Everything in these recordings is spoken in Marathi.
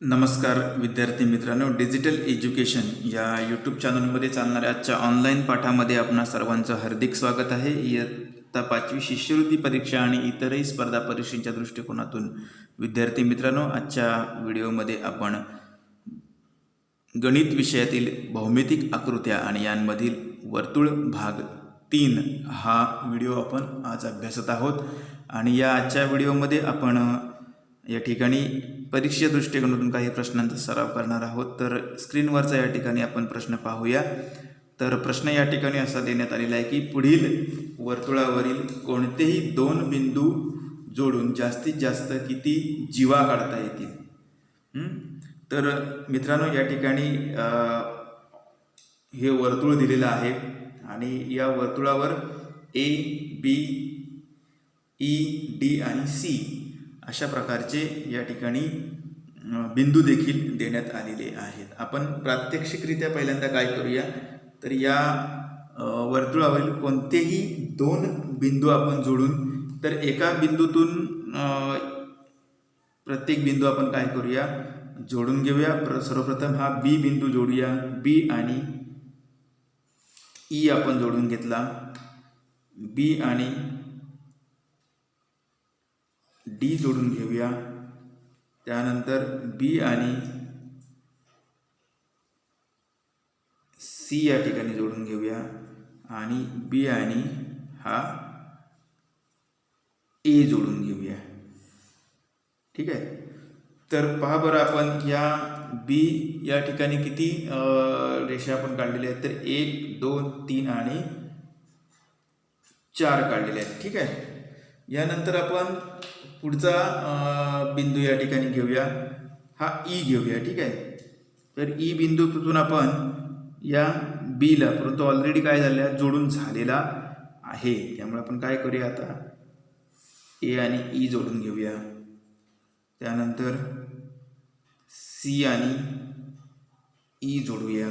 नमस्कार विद्यार्थी मित्रांनो डिजिटल एज्युकेशन या यूट्यूब चॅनलमध्ये चालणाऱ्या आजच्या ऑनलाईन पाठामध्ये आपणा सर्वांचं हार्दिक स्वागत आहे. इयत्ता पाचवी शिष्यवृत्ती परीक्षा आणि इतरही स्पर्धा परीक्षेच्या दृष्टिकोनातून. विद्यार्थी मित्रांनो आजच्या व्हिडिओमध्ये आपण गणित विषयातील भौमितिक आकृत्या आणि यांमधील वर्तुळ भाग तीन हा व्हिडिओ आपण आज अभ्यासत आहोत. आणि या आजच्या व्हिडिओमध्ये आपण या ठिकाणी परीक्षेच्या दृष्टिकोनातून काही प्रश्नांचा सराव करणार आहोत. तर स्क्रीनवरचा या ठिकाणी आपण प्रश्न पाहूया. तर प्रश्न या ठिकाणी असा देण्यात आलेला आहे की पुढील वर्तुळावरील कोणतेही दोन बिंदू जोडून जास्तीत जास्त किती जीवा काढता येतील? तर मित्रांनो या ठिकाणी हे वर्तुळ दिलेलं आहे आणि या वर्तुळावर ए बी ई डी आणि सी अशा प्रकारचे या ठिकाणी बिंदू देखील देण्यात आलेले आहेत. आपण प्रात्यक्षिकरित्या पहिल्यांदा काय करूया? तर या वर्तुळावरील कोणतेही दोन बिंदू आपण जोडून तर एका बिंदूतून प्रत्येक बिंदू आपण काय करूया? जोडून घेऊया. प्र सर्वप्रथम हा बी बिंदू जोडूया. बी आणि ई आपण जोडून घेतला. बी आणि डी जोडून घेऊया. त्यानंतर बी आणि सी या ठिकाणी जोडून घेऊया. आणि बी आणि हा ए जोडून घेऊया. ठीक आहे? तर पहा बरं आपण या बी या ठिकाणी किती रेषा आपण काढलेल्या आहेत. तर एक दोन तीन आणि चार काढलेले आहेत. ठीक आहे? यानंतर आपण पुढचा बिंदू या ठिकाणी घेऊया. हा ई घेऊया ठीक आहे? तर e ई बिंदू तिथून आपण या बीला परंतु ऑलरेडी काय झालेला आहे? जोडून झालेला आहे. त्यामुळे आपण काय करूया आता? ए आणि ई जोडून घेऊया. त्यानंतर सी आणि ई जोडूया.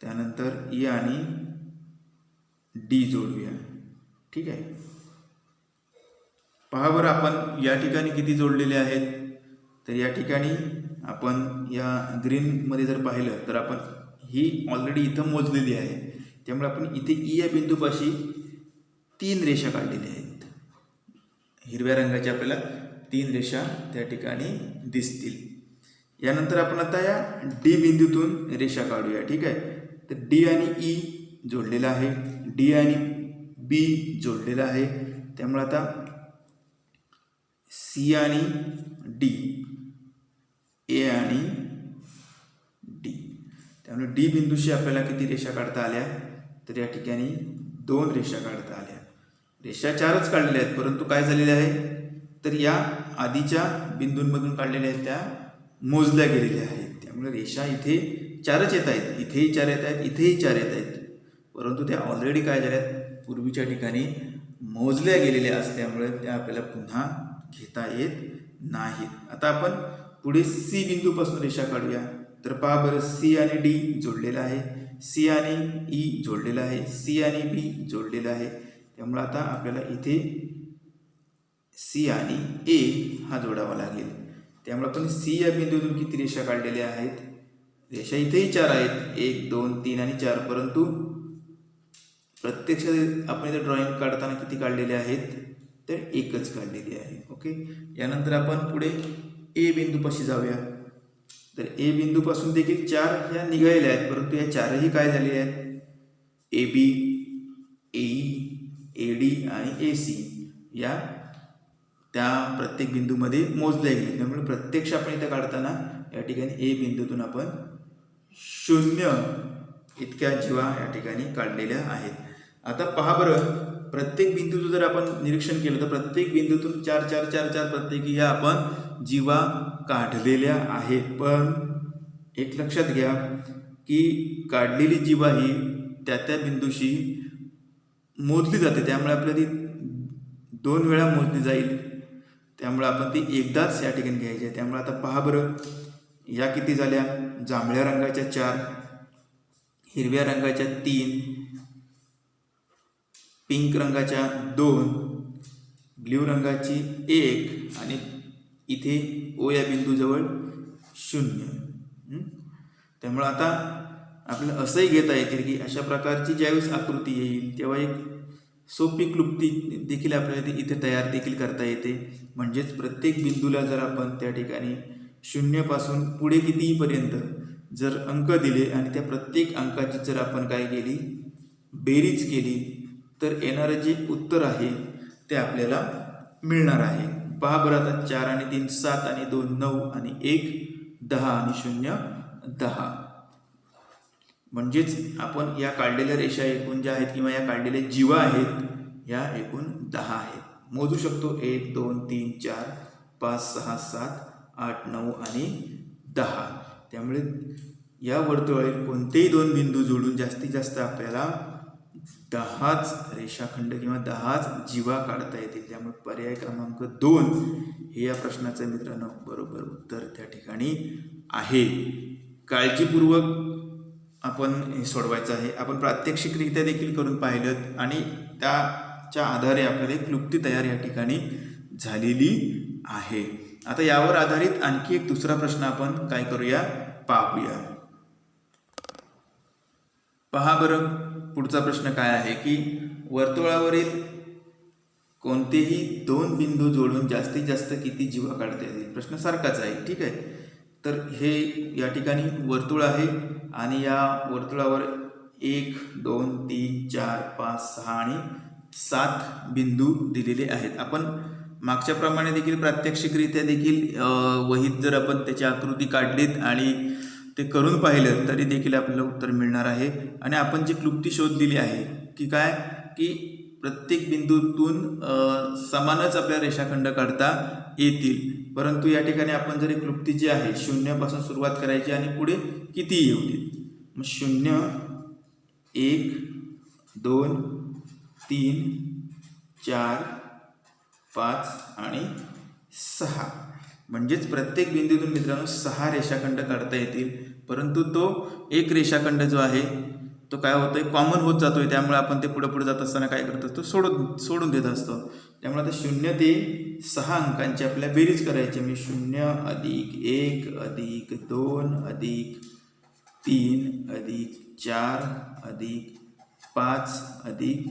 त्यानंतर ई आणि डी जोडूया. ठीक आहे? पहा बरं आपण या ठिकाणी किती जोडलेले आहेत. तर या ठिकाणी आपण या ग्रीनमध्ये जर पाहिलं तर आपण ही ऑलरेडी इथं मोजलेली आहे. त्यामुळे आपण इथे ई या बिंदूपाशी तीन रेषा काढलेल्या आहेत. हिरव्या रंगाच्या आपल्याला तीन रेषा त्या ठिकाणी दिसतील. यानंतर आपण आता या डी बिंदूतून रेषा काढूया ठीक आहे? तर डी आणि e ई जोडलेला आहे. डी आणि बी जोडलेला आहे. त्यामुळे आता सी आणि डी. ए आणि डी. त्यामुळे डी बिंदूशी आपल्याला किती रेषा काढता आल्या? तर या ठिकाणी दोन रेषा काढता आल्या. रेषा चारच काढलेल्या आहेत परंतु काय झालेले आहे? तर या आधीच्या बिंदूंमधून काढलेल्या आहेत त्या मोजल्या गेलेल्या आहेत. त्यामुळे रेषा इथे चारच येत आहेत. इथेही चार येत आहेत इथेही चार येत आहेत. परंतु त्या ऑलरेडी काय झाल्या आहेत पूर्वीच्या ठिकाणी मोजल्या गेलेल्या असल्यामुळे त्या आपल्याला पुन्हा घेता येत नाहीत आता आपण पुढे सी बिंदूपासून रेषा काढूया. तर पहा बरं सी आणि डी जोडलेला आहे. सी आणि e ई जोडलेला आहे. सी आणि बी जोडलेला आहे. त्यामुळं आता आपल्याला इथे सी आणि ए हा जोडावा लागेल. त्यामुळे आपण सी या बिंदूतून किती रेषा काढलेल्या आहेत? रेषा इथेही चार आहेत. एक दोन तीन आणि चार. परंतु प्रत्यक्षात आपण इथे ड्रॉइंग काढताना किती काढलेले आहेत? तर एकच काढलेली आहे ओके? यानंतर आपण पुढे ए बिंदूपाशी जाऊया. तर ए बिंदूपासून देखील चार ह्या निघालेल्या आहेत परंतु या चारही काय झालेल्या आहेत? A B A A D आणि ए सी या त्या प्रत्येक बिंदूमध्ये मोजल्या गेले त्यामुळे प्रत्यक्ष आपण इथं काढताना या ठिकाणी ए बिंदूतून आपण शून्य इतक्या जीवा या ठिकाणी काढलेल्या आहेत. आता पहा बरं प्रत्येक बिंदूचं जर आपण निरीक्षण केलं तर प्रत्येक बिंदूतून चार चार चार चार प्रत्येकी ह्या आपण जीवा काढलेल्या आहेत. पण एक लक्षात घ्या की काढलेली जीवा ही त्या त्या बिंदूशी मोजली जाते. त्यामुळे आपल्याला ती दोन वेळा मोजली जाईल. त्यामुळे आपण ती एकदाच या ठिकाणी घ्यायची आहे. त्यामुळे आता पहा बरं या किती झाल्या? जांभळ्या रंगाच्या चार हिरव्या रंगाच्या तीन पिंक रंगाच्या दोन ब्ल्यू रंगाची एक आणि इथे ओ या बिंदूजवळ शून्य. त्यामुळं आता आपल्याला असंही घेता येतील की अशा प्रकारची ज्यावेळेस आकृती येईल तेव्हा एक सोपी क्लुप्ती देखील आपल्याला ती इथे तयार देखील करता येते. म्हणजेच प्रत्येक बिंदूला जर आपण त्या ठिकाणी शून्यपासून पुढे कितीपर्यंत जर अंक दिले आणि त्या प्रत्येक अंकाची जर आपण काय केली बेरीज केली तर येणारं जे उत्तर आहे ते आपल्याला मिळणार आहे. पहा बरं आता चार आणि तीन सात आणि दोन नऊ आणि एक दहा आणि शून्य दहा. म्हणजेच आपण या काढलेल्या रेषा एकूण ज्या आहेत किंवा या काढलेल्या जीवा आहेत या एकूण दहा आहेत. मोजू शकतो एक दोन तीन चार पाच सहा सात आठ नऊ आणि दहा. त्यामुळे या वर्तुळातील कोणतेही दोन बिंदू जोडून जास्तीत जास्त आपल्याला दहाच रेषाखंड किंवा दहाच जीवा काढता येतील. त्यामुळे पर्याय क्रमांक दोन हे या प्रश्नाचं मित्रांनो. बरोबर उत्तर त्या ठिकाणी आहे. काळजीपूर्वक आपण हे सोडवायचं आहे. आपण प्रात्यक्षिकरित्या देखील करून पाहिलं आणि त्याच्या आधारे आपल्याला एक क्लुप्ती तयार या ठिकाणी झालेली आहे. आता यावर आधारित आणखी एक दुसरा प्रश्न आपण काय करूया? पाहूया. पहा बरं पुढचा प्रश्न काय आहे की वर्तुळावरील कोणतेही दोन बिंदू जोडून जास्तीत जास्त किती जीवा काढता येतील? प्रश्न सारखाच आहे ठीक आहे? तर हे या ठिकाणी वर्तुळ आहे आणि या वर्तुळावर एक दोन तीन चार पाच सहा आणि सात बिंदू दिलेले आहेत. आपण मागच्याप्रमाणे देखील प्रात्यक्षिकरित्या देखील वहीत जर आपण त्याची आकृती काढलीत आणि ते करून पाहिलं तरी देखील आपल्याला उत्तर मिळणार आहे. आणि आपण जी क्लुप्ती दिली आहे की काय? की प्रत्येक बिंदूतून समानच आपल्या रेषाखंड काढता येतील. परंतु या ठिकाणी आपण जरी क्लुप्ती जी आहे शून्यापासून सुरुवात करायची आणि पुढे किती येऊ मग शून्य एक दोन तीन चार पाच आणि सहा. म्हणजेच प्रत्येक बिंदूतून मित्रांनो सहा रेषाखंड काढता येतील. परंतु तो एक रेषाखंड जो आहे तो काय होतो आहे कॉमन होत जातोय. त्यामुळे आपण ते पुढं पुढे जात असताना काय करत असतो? सोडून सोडून देत असतो. त्यामुळे आता शून्य ते सहा अंकांची आपल्या बेरीज करायची मी म्हणजे शून्य अधिक एक अधिक दोन अधिक तीन अधिक चार अधिक पाच अधिक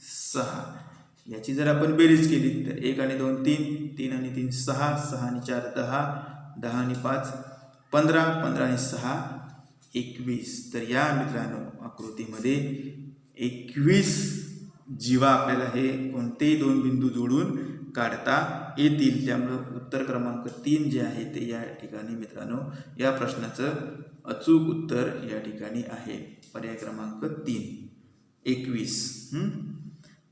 सहा. याची जर आपण बेरीज केली तर एक आणि दोन तीन तीन आणि तीन सहा सहा आणि चार दहा दहा आणि पाच पंधरा पंधरा आणि सहा एकवीस. तर या मित्रांनो आकृतीमध्ये एकवीस जीवा आपल्याला हे कोणतेही दोन बिंदू जोडून काढता येतील. त्यामुळं उत्तर क्रमांक तीन जे आहे ते या ठिकाणी मित्रांनो या प्रश्नाचं अचूक उत्तर या ठिकाणी आहे. पर्याय क्रमांक तीन. एकवीस.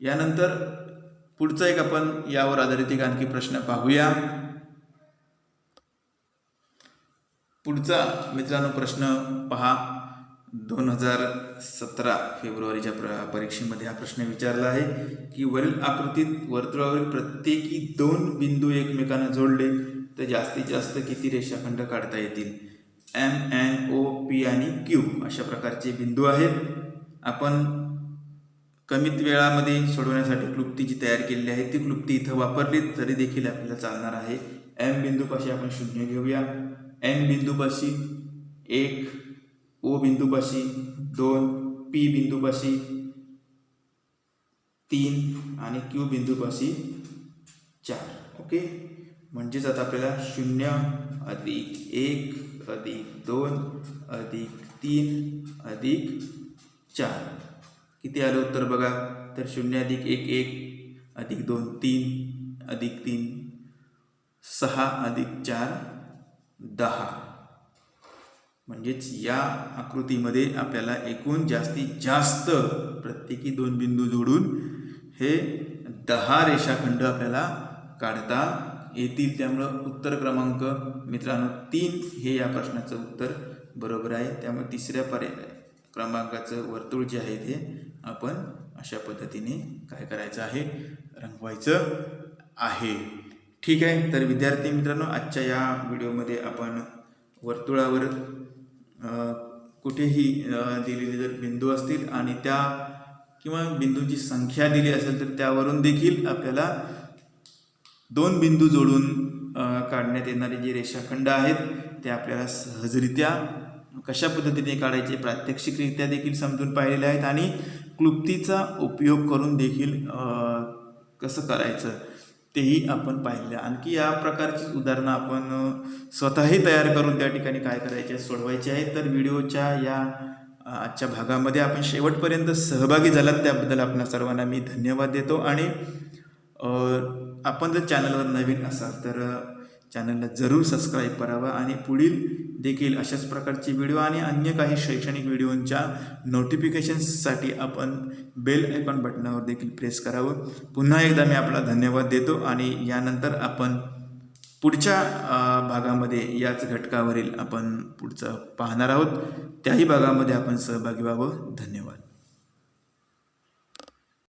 यानंतर पुढचा एक आपण यावर आधारित एक आणखी प्रश्न पाहूया. पुढचा मित्रांनो प्रश्न पहा. दोन हजार सतरा फेब्रुवारीच्या प्र परीक्षेमध्ये हा प्रश्न विचारला आहे की वरील आकृतीत वर्तुळावरील प्रत्येकी दोन बिंदू एकमेकांना जोडले तर जास्तीत जास्त किती रेषाखंड काढता येतील? एम एन ओ पी आणि क्यू अशा प्रकारचे बिंदू आहेत. आपण कमीत वेळामध्ये सोडवण्यासाठी क्लुप्ती जी तयार केलेली आहे. ती क्लुप्ती इथं वापरली तरी देखील आपल्याला चालणार आहे. एम बिंदूपाशी आपण शून्य घेऊया. एम बिंदूपाशी एक ओ बिंदूपाशी दोन पी बिंदूपाशी तीन आणि क्यू बिंदूपाशी चार. ओके? म्हणजेच आता आपल्याला शून्य अधिक एक अधिक दोन अधिक तीन अधिक चार. किती आलं उत्तर बघा? तर शून्य अधिक एक एक अधिक दोन तीन अधिक तीन सहा अधिक चार दहा. म्हणजेच या आकृतीमध्ये आपल्याला एकूण जास्तीत जास्त प्रत्येकी दोन बिंदू जोडून हे दहा रेषाखंड आपल्याला काढता येतील. त्यामुळं उत्तर क्रमांक मित्रांनो तीन हे या प्रश्नाचं उत्तर बरोबर आहे. त्यामुळे तिसऱ्या पर्याय क्रमांकाचं वर्तुळ जे आहे ते आपण अशा पद्धतीने काय करायचं आहे? रंगवायचं आहे. ठीक आहे? तर विद्यार्थी मित्रांनो आजच्या या व्हिडिओमध्ये आपण वर्तुळावर कुठेही दिलेले जर बिंदू असतील आणि त्या किंवा बिंदूंची संख्या दिली असेल तर त्यावरून देखील आपल्याला दोन बिंदू जोडून काढण्यात येणारे जे रेषाखंड आहेत ते आपल्याला सहजरित्या कशा पद्धतीने काढायचे प्रात्यक्षिकरित्या देखील समजून पाहिलेले आहेत आणि क्लुप्तीचा उपयोग करून देखील कसं करायचं तेही आपण पाहिलं. आणखी या प्रकारची उदाहरणं आपण स्वतःही तयार करून त्या ठिकाणी काय करायचे आहे, सोडवायचे आहे तर व्हिडिओच्या या आजच्या भागामध्ये आपण शेवटपर्यंत सहभागी झालात त्याबद्दल आपणा सर्वांना मी धन्यवाद देतो. आणि आपण जर चॅनलवर नवीन असाल तर चॅनलला जरूर सबस्क्राईब करावा आणि पुढील देखील अशाच प्रकारचे व्हिडिओ आणि अन्य काही शैक्षणिक व्हिडिओंच्या नोटिफिकेशन्ससाठी आपण बेल आयकॉन बटनावर देखील प्रेस करावं. पुन्हा एकदा मी आपला धन्यवाद देतो आणि यानंतर आपण पुढच्या भागामध्ये याच घटकावरील आपण पुढचं पाहणार आहोत. त्याही भागामध्ये आपण सहभागी व्हावं. धन्यवाद.